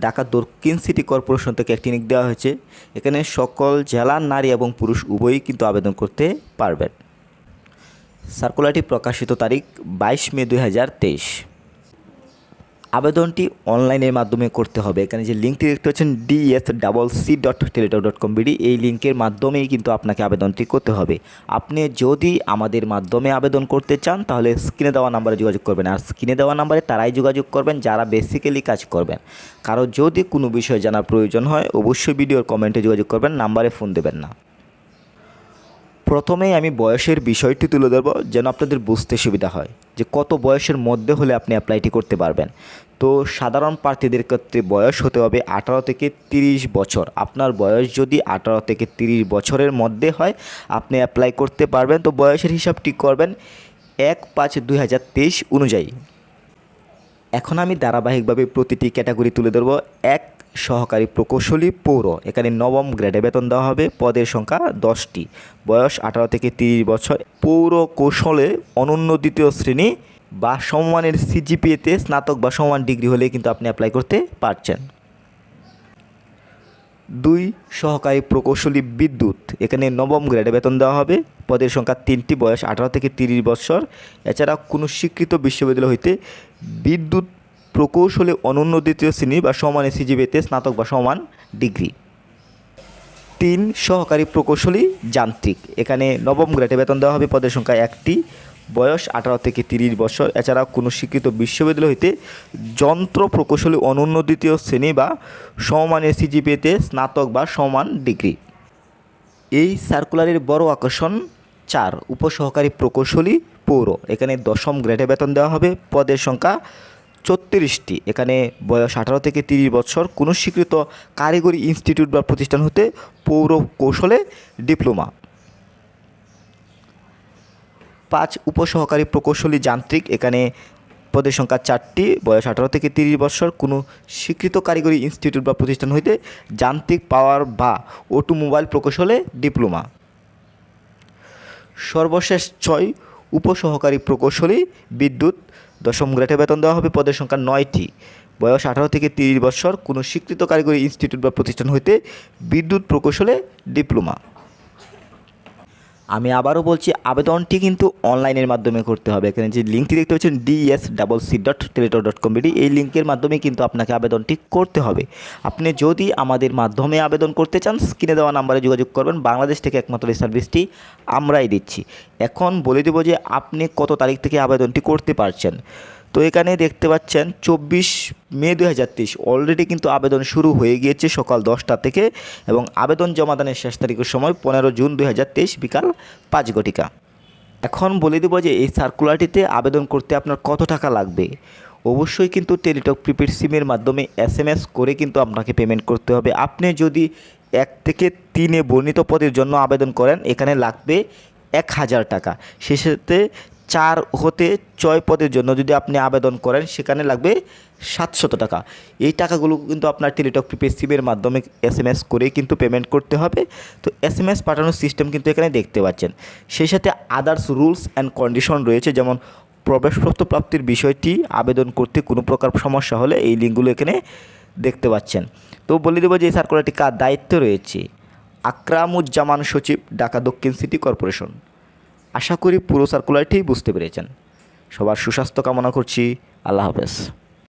ঢাকা দক্ষিণ city corporation থেকে একটি নিক দেওয়া হয়েছে। এখানে সকল জেলার নারী এবং পুরুষ উভয়ই কিন্তু আবেদন করতে পারবেন। সার্কুলারটি প্রকাশিত তারিখ বাইশ মে দুই হাজার তেইশ। আবেদনটি অনলাইনের মাধ্যমে করতে হবে। এখানে যে লিঙ্কটি দেখতে পাচ্ছেন DS double C dot Teletalk dot com BD এই লিঙ্কের মাধ্যমেই কিন্তু আপনাকে আবেদনটি করতে হবে। আপনি যদি আমাদের মাধ্যমে আবেদন করতে চান, তাহলে স্ক্রিনে দেওয়া নাম্বারে যোগাযোগ করবেন। আর স্ক্রিনে দেওয়া নাম্বারে তারাই যোগাযোগ করবেন, যারা বেসিক্যালি কাজ করবেন। কারও যদি কোনো বিষয় জানার প্রয়োজন হয়, অবশ্যই ভিডিওর কমেন্টে যোগাযোগ করবেন, নাম্বারে ফোন দেবেন না। প্রথমেই আমি বয়সের বিষয়টি তুলে ধরবো যেন আপনাদের বুঝতে সুবিধা হয় যে কত বয়সের মধ্যে হলে আপনি অ্যাপ্লাইটি করতে পারবেন। তো সাধারণ প্রার্থীদের ক্ষেত্রে বয়স হতে হবে আঠারো থেকে তিরিশ বছর। আপনার বয়স যদি আঠারো থেকে তিরিশ বছরের মধ্যে হয়, আপনি অ্যাপ্লাই করতে পারবেন। তো বয়সের হিসাবটি করবেন এক পাঁচ দুই হাজার তেইশ অনুযায়ী। এখন আমি ধারাবাহিকভাবে প্রতিটি ক্যাটাগরি তুলে ধরবো। এক সহকারী প্রকৌশলী পৌর। এখানে নবম গ্রেডে বেতন দেওয়া হবে। পদের সংখ্যা দশটি। বয়স আঠারো থেকে তিরিশ বছর। পৌর কৌশলে অনন্য দ্বিতীয় শ্রেণি বা সমমানের সিজিপিএতে স্নাতক বা সমান ডিগ্রি হলে কিন্তু আপনি অ্যাপ্লাই করতে পারছেন। দুই, সহকারী প্রকৌশলী বিদ্যুৎ। এখানে নবম গ্রেডে বেতন দেওয়া হবে। পদের সংখ্যা তিনটি। বয়স আঠারো থেকে তিরিশ বছর। এছাড়া কোনো স্বীকৃত বিশ্ববিদ্যালয় হইতে বিদ্যুৎ প্রকৌশলে অনন্য দ্বিতীয় শ্রেণি বা সমান সিজিবিতে স্নাতক বা সমান ডিগ্রি। তিন সহকারী প্রকৌশলী যান্ত্রিক। এখানে নবম গ্রেডে বেতন দেওয়া হবে, পদের সংখ্যা একটি। বয়স আঠারো থেকে তিরিশ বছর। এছাড়া কোনো স্বীকৃত বিশ্ববিদ্যালয় হইতে যন্ত্র প্রকৌশলী অনন্য দ্বিতীয় শ্রেণি বা সমমানের সিজিপিতে স্নাতক বা সমান ডিগ্রি। এই সার্কুলারের বড় আকর্ষণ চার, উপসহকারী প্রকৌশলী পৌর। এখানে দশম গ্রেডে বেতন দেওয়া হবে, পদের সংখ্যা ছত্রিশটি। এখানে বয়স আঠারো থেকে তিরিশ বছর কোনো স্বীকৃত কারিগরি ইনস্টিটিউট বা প্রতিষ্ঠান হতে পৌর কৌশলে ডিপ্লোমা। পাঁচ উপসহকারী প্রকৌশলী যান্ত্রিক, এখানে পদের সংখ্যা চারটি, বয়স আঠারো থেকে তিরিশ বছর কোনো স্বীকৃত কারিগরি ইনস্টিটিউট বা প্রতিষ্ঠান হইতে যান্ত্রিক পাওয়ার বা অটোমোবাইল প্রকৌশলে ডিপ্লোমা। সর্বশেষ ছয় উপসহকারী প্রকৌশলী বিদ্যুৎ দশম গ্রেডে বেতন দেওয়া হবে, পদের সংখ্যা নয়টি। বয়স আঠারো থেকে তিরিশ বছর, কোনো স্বীকৃত কারিগরি ইনস্টিটিউট বা প্রতিষ্ঠান হইতে বিদ্যুৎ প্রকৌশলে ডিপ্লোমা। আমি আবারও বলছি, আবেদনটি কিন্তু অনলাইনের মাধ্যমে করতে হবে। এখানে যে লিঙ্কটি দেখতে পাচ্ছেন DS double C dot Teletalk dot com BD এই লিঙ্কের মাধ্যমে কিন্তু আপনাকে আবেদনটি করতে হবে। আপনি যদি আমাদের মাধ্যমে আবেদন করতে চান, স্ক্রিনে দেওয়া নাম্বারে যোগাযোগ করবেন। বাংলাদেশ থেকে একমাত্র এই সার্ভিসটি আমরাই দিচ্ছি। এখন বলে দেবো যে, আপনি কত তারিখ থেকে আবেদনটি করতে পারছেন? তো এখানে দেখতে পাচ্ছেন চব্বিশ মে দু হাজার তেইশ। অলরেডি কিন্তু আবেদন শুরু হয়ে গিয়েছে সকাল দশটা থেকে এবং আবেদন জমাদানের শেষ তারিখের সময় পনেরো জুন দু হাজার তেইশ বিকাল পাঁচ ঘটিকা। এখন বলে দেবো যে এই সার্কুলারটিতে আবেদন করতে আপনার কত টাকা লাগবে? অবশ্যই কিন্তু টেলিটক প্রিপেড সিমের মাধ্যমে এস এম এস করে কিন্তু আপনাকে পেমেন্ট করতে হবে। আপনি যদি এক থেকে তিনে বর্ণিত পদের জন্য আবেদন করেন, এখানে লাগবে এক হাজার টাকা। সে সাথে চার হতে ছয় পদের জন্য যদি আপনি আবেদন করেন, সেখানে লাগবে সাতশত টাকা। এই টাকাগুলো কিন্তু আপনার টেলিটক প্রিপেড সিমের মাধ্যমে এস এম এস কিন্তু পেমেন্ট করতে হবে। তো এস এম এস পাঠানোর সিস্টেম কিন্তু এখানে দেখতে পাচ্ছেন। সেই সাথে আদার্স রুলস অ্যান্ড কন্ডিশন রয়েছে, যেমন প্রবেশপত্র প্রাপ্তির বিষয়টি, আবেদন করতে কোনো প্রকার সমস্যা হলে এই লিঙ্কগুলো এখানে দেখতে পাচ্ছেন। তো বলে দেবো যে এই সার্কুলারটি কার দায়িত্ব রয়েছে। আকরামুজ্জামান সচিব, ঢাকা দক্ষিণ সিটি কর্পোরেশন আশা করি পুরো সার্কুলারটি বুঝতে পেরেছেন। সবার সুস্বাস্থ্য কামনা করছি। আল্লাহ হাফেজ।